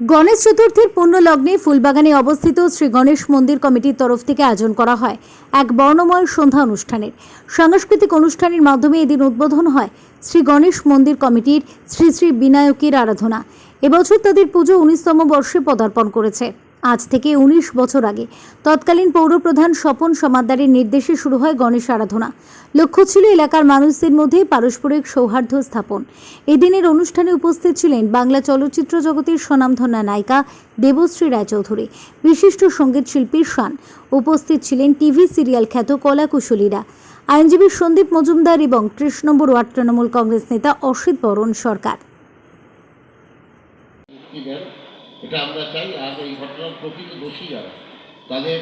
গণেশ চতুর্থীর পূর্ণ লগ্নে ফুলবাগানে অবস্থিত শ্রী গণেশ মন্দির কমিটির তরফ থেকে আয়োজন করা হয় এক বর্ণময় সন্ধ্যা অনুষ্ঠানের। সাংস্কৃতিক অনুষ্ঠানের মাধ্যমে এদিন উদ্বোধন হয় শ্রী গণেশ মন্দির কমিটির শ্রী শ্রী বিনায়কের আরাধনা। এবছর তাদের পুজো উনিশতম বর্ষে পদার্পণ করেছে। আজ থেকে উনিশ বছর আগে। তৎকালীন পৌরপ্রধান স্বপন সমাদ্দারের নির্দেশে শুরু হয় গণেশ আরাধনা। লক্ষ্য ছিল এলাকার মানুষদের মধ্যে পারস্পরিক সৌহার্দ্য স্থাপন। এদিনের অনুষ্ঠানে উপস্থিত ছিলেন বাংলা চলচ্চিত্র জগতের স্বনামধন্যা নায়িকা দেবশ্রী রায়চৌধুরী, বিশিষ্ট সংগীত শিল্পী শান। উপস্থিত ছিলেন টিভি সিরিয়াল খ্যাত কলাকুশলীরা। আইনজীবী সন্দীপ মজুমদার এবং ত্রিশ নম্বর ওয়ার্ড তৃণমূল কংগ্রেস নেতা অসিত বরণ সরকার। এটা আমরা চাই আর এই ঘটনার প্রকৃত দোষী যারা, তাদের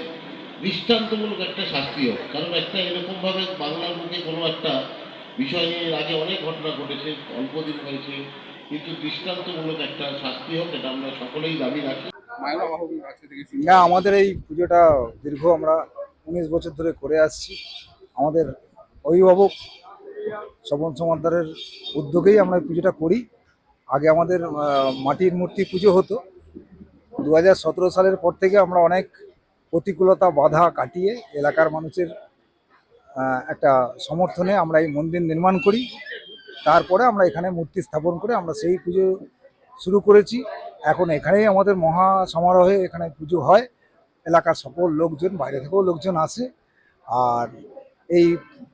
দৃষ্টান্তমূলক একটা শাস্তি হোক। কারণ একটা এরকমভাবে বাংলার মুখে কোনো একটা বিষয় নিয়ে আগে অনেক ঘটনা ঘটেছে, অল্প দিন হয়েছে, কিন্তু দৃষ্টান্তমূলক একটা শাস্তি হোক, এটা আমরা সকলেই দাবি রাখি। না আমাদের এই পুজোটা দীর্ঘ আমরা উনিশ বছর ধরে করে আসছি। আমাদের অভিভাবক স্বপন সমাদ্দারের উদ্যোগেই আমরা পুজোটা করি। আগে আমাদের মাটির মূর্তি পুজো হতো। দু হাজার সতেরো সালের পর থেকে আমরা অনেক প্রতিকূলতা, বাধা কাটিয়ে এলাকার মানুষের একটা সমর্থনে আমরা এই মন্দির নির্মাণ করি। তারপরে আমরা এখানে মূর্তি স্থাপন করে আমরা সেই পুজো শুরু করেছি। এখন এখানেই আমাদের মহা সমারোহে এখানে পুজো হয়। এলাকার সকল লোকজন, বাইরে থেকেও লোকজন আসে। আর এই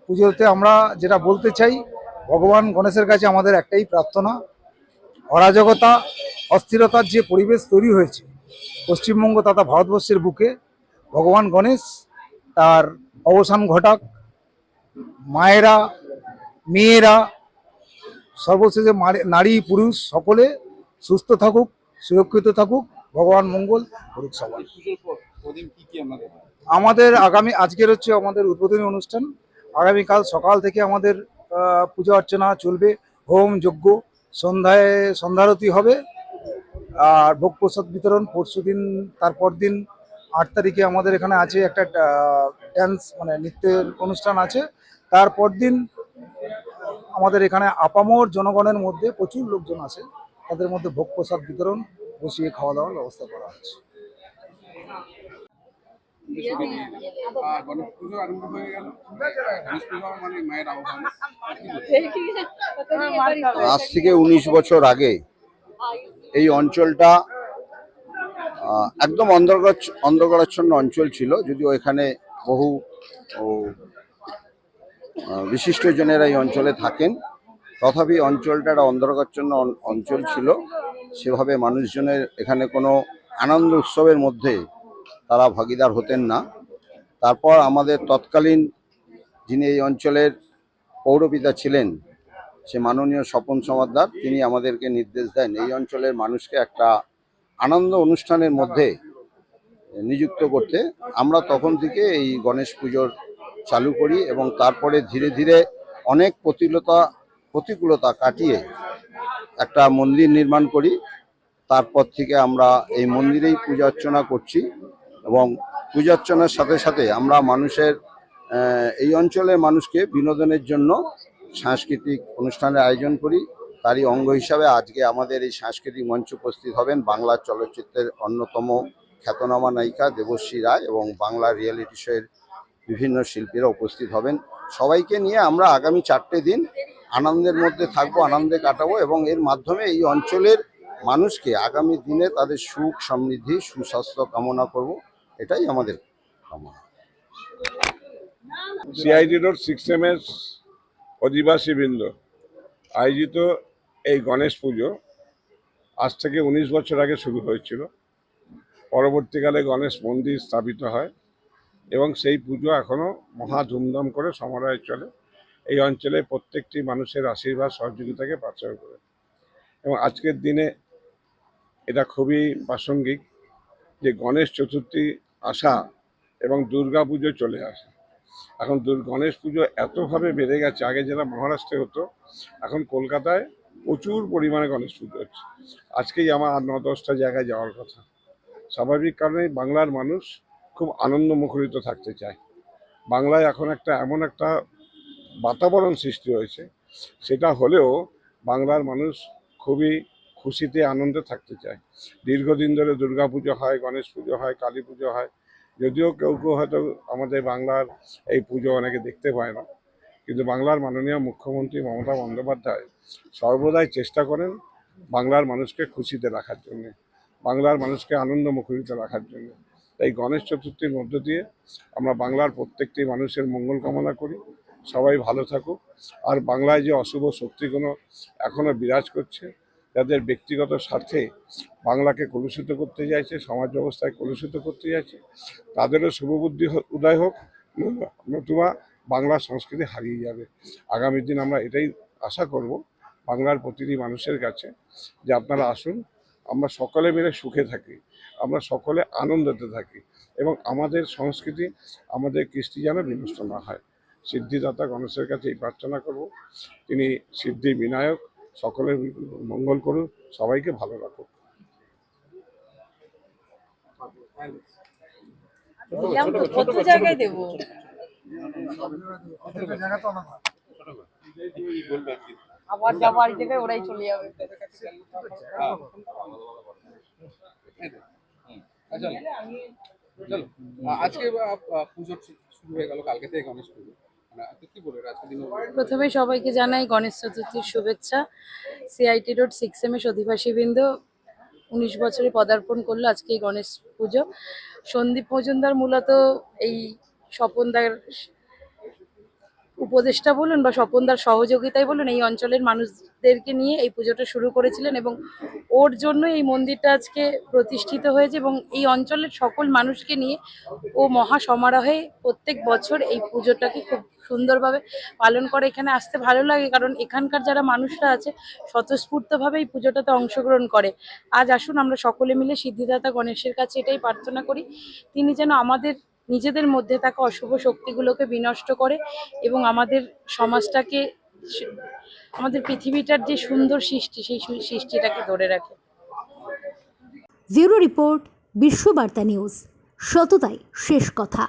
পুজোতে আমরা যেটা বলতে চাই, ভগবান গণেশের কাছে আমাদের একটাই প্রার্থনা, অরাজকতা, অস্থিরতার যে পরিবেশ তৈরি হয়েছে পশ্চিমবঙ্গ তথা ভারতবর্ষের বুকে ভগবান গণেশ, তার অবসান ঘটাক, মায়েরা, মেয়েরা, সর্বশেষে নারী, পুরুষ সকলে সুস্থ থাকুক, সুরক্ষিত থাকুক, ভগবান মঙ্গল করুক সবাই আমাদের আগামী, আজকের হচ্ছে আমাদের উদ্বোধনী অনুষ্ঠান। আগামীকাল সকাল থেকে আমাদের পূজা অর্চনা চলবে। হোম, যজ্ঞ, সন্ধ্যায়, সন্ধ্যারতি হবে। আর ভোগ প্রসাদ বিতরণ পরশু দিন তারপর দিন আট তারিখে আমাদের এখানে আছে একটা ড্যান্স মানে নৃত্যের অনুষ্ঠান আছে। তারপর দিন আমাদের এখানে আপামর জনগণের মধ্যে প্রচুর লোকজন আছে। তাদের মধ্যে ভোগ প্রসাদ বিতরণ বসিয়ে খাওয়া দাওয়ার ব্যবস্থা করা হয়েছে আরম্ভ হয়ে পুজো মানে? আজ থেকে উনিশ বছর আগে এই অঞ্চলটা একদম অন্ধকার অন্ধকারাচ্ছন্ন অঞ্চল ছিল, যদিও এখানে বহু বিশিষ্টজনেরা এই অঞ্চলে থাকেন। তথাপি অঞ্চলটা একটা অন্ধকারাচ্ছন্ন অঞ্চল ছিল। সেভাবে মানুষজনের এখানে কোনো আনন্দ উৎসবের মধ্যে তারা ভাগিদার হতেন না। তারপর আমাদের তৎকালীন যিনি এই অঞ্চলের পৌরপিতা ছিলেন সে মাননীয় স্বপন সমাদ্দার তিনি আমাদেরকে নির্দেশ দেন এই অঞ্চলের মানুষকে একটা আনন্দ অনুষ্ঠানের মধ্যে নিযুক্ত করতে। আমরা তখন থেকে এই গণেশ পুজোর চালু করি এবং তারপরে ধীরে ধীরে অনেক প্রতিকূলতা প্রতিকূলতা কাটিয়ে একটা মন্দির নির্মাণ করি। তারপর থেকে আমরা এই মন্দিরেই পূজা অর্চনা করছি এবং পূজা অর্চনার সাথে সাথে আমরা মানুষের এই অঞ্চলের মানুষকে বিনোদনের জন্য সাংস্কৃতিক অনুষ্ঠানের আয়োজন করি। তারই অঙ্গ হিসাবে আজকে আমাদের এই সাংস্কৃতিক মঞ্চে উপস্থিত হবেন বাংলা চলচ্চিত্রের অন্যতম খ্যাতনামা নায়িকা দেবশ্রী রায় এবং বাংলা রিয়েলিটি শোয়ের বিভিন্ন শিল্পীরা উপস্থিত হবেন। সবাইকে নিয়ে আমরা আগামী চারটে দিন আনন্দের মধ্যে থাকব, আনন্দে কাটাবো এবং এর মাধ্যমে এই অঞ্চলের মানুষকে আগামী দিনে তাদের সুখ, সমৃদ্ধি, সুস্বাস্থ্য কামনা করব। এটাই আমাদের কামনা। CID road six M S অধিবাসীবৃন্দ আয়োজিত এই গণেশ পুজো আজ থেকে উনিশ বছর আগে শুরু হয়েছিল। পরবর্তীকালে গণেশ মন্দির স্থাপিত হয় এবং সেই পুজো এখনও মহা ধুমধাম করে সমারোহে চলে। এই অঞ্চলে প্রত্যেকটি মানুষের আশীর্বাদ, সহযোগিতাকে পাচার করে। এবং আজকের দিনে এটা খুবই প্রাসঙ্গিক যে গণেশ চতুর্থী আসা এবং দুর্গা পুজো চলে আসে। এখন গণেশ পুজো এতভাবে বেড়ে গেছে, আগে যেটা মহারাষ্ট্রে হতো, এখন কলকাতায় প্রচুর পরিমাণে গণেশ পুজো হচ্ছে। আজকেই আমার আর ন দশটা জায়গায় যাওয়ার কথা। স্বাভাবিক কারণে বাংলার মানুষ খুব আনন্দ মুখরিত থাকতে চায়। বাংলায় এখন একটা, এমন একটা বাতাবরণ সৃষ্টি হয়েছে, সেটা হলেও বাংলার মানুষ খুবই খুশিতে, আনন্দে থাকতে চায়। দীর্ঘদিন ধরে দুর্গা পুজো হয়, গণেশ পুজো হয়, কালী পুজো হয় যদিও কেউ কেউ হয়তো আমাদের বাংলার এই পুজো অনেকে দেখতে পায় না, কিন্তু বাংলার মাননীয় মুখ্যমন্ত্রী মমতা বন্দ্যোপাধ্যায় সর্বদাই চেষ্টা করেন বাংলার মানুষকে খুশিতে রাখার জন্য, বাংলার মানুষকে আনন্দ মুখরিত রাখার জন্য। তাই গণেশ চতুর্থীর মধ্য দিয়ে আমরা বাংলার প্রত্যেকটি মানুষের মঙ্গল কামনা করি, সবাই ভালো থাকুক। আর বাংলায় যে অশুভ শক্তিগুলো এখনও বিরাজ করছে যাদের ব্যক্তিগত স্বার্থে বাংলাকে কলুষিত করতে চাইছে, সমাজ ব্যবস্থায় কলুষিত করতে চাইছে, তাদেরও শুভবুদ্ধি উদয় হোক, নতুবা বাংলা সংস্কৃতি হারিয়ে যাবে। আগামী দিন আমরা এটাই আশা করব, বাংলার প্রতিটি মানুষের কাছে যে আপনারা আসুন, আমরা সকলে মিলে সুখে থাকি, আমরা সকলে আনন্দতে থাকি এবং আমাদের সংস্কৃতি, আমাদের কৃষ্টি যেন বিনষ্ট না হয়। সিদ্ধিদাতা গণেশের কাছে এই প্রার্থনা করব। তিনি সিদ্ধি বিনায়ক সকলের মঙ্গল করুন সবাইকে ভালো রাখুক কত জায়গায় দেবো? আবার যাব আরেক জায়গায় ওরাই চলে যাবে। আচ্ছা আজকে পুজো শুরু হয়ে গেল কালকে থেকে গণেশ পুজো। প্রথমে সবাইকে জানাই গণেশ চতুর্থীর শুভেচ্ছা। CIT road six M S অধিবাসীবৃন্দ, উনিশ বছরে পদার্পণ করল আজকে এই গণেশ পুজো। সন্দীপ মজুমদার মূলত এই স্বপনদার উপদেষ্টা বলুন বা স্বপনদার সহযোগিতায় বলুন, এই অঞ্চলের মানুষদেরকে নিয়ে এই পুজোটা শুরু করেছিলেন এবং ওর জন্য এই মন্দিরটা আজকে প্রতিষ্ঠিত হয়েছে এবং এই অঞ্চলের সকল মানুষকে নিয়ে ও মহা সমারোহে প্রত্যেক বছর এই পুজোটাকে খুব সুন্দরভাবে পালন করে। এখানে আসতে ভালো লাগে কারণ এখানকার যারা মানুষরা আছে স্বতঃস্ফূর্তভাবে এই পুজোটাতে অংশগ্রহণ করে। আজ আসুন আমরা সকলে মিলে সিদ্ধিদাতা গণেশের কাছে এটাই প্রার্থনা করি, তিনি যেন আমাদের নিজেদের মধ্যে থাকা অশুভ শক্তিগুলোকে বিনষ্ট করে এবং আমাদের সমাজটাকে আমাদের পৃথিবীটার যে সুন্দর সৃষ্টি, সেই সৃষ্টিটাকে ধরে রাখে। Zero report Bishwabarta news. সততাই শেষ কথা।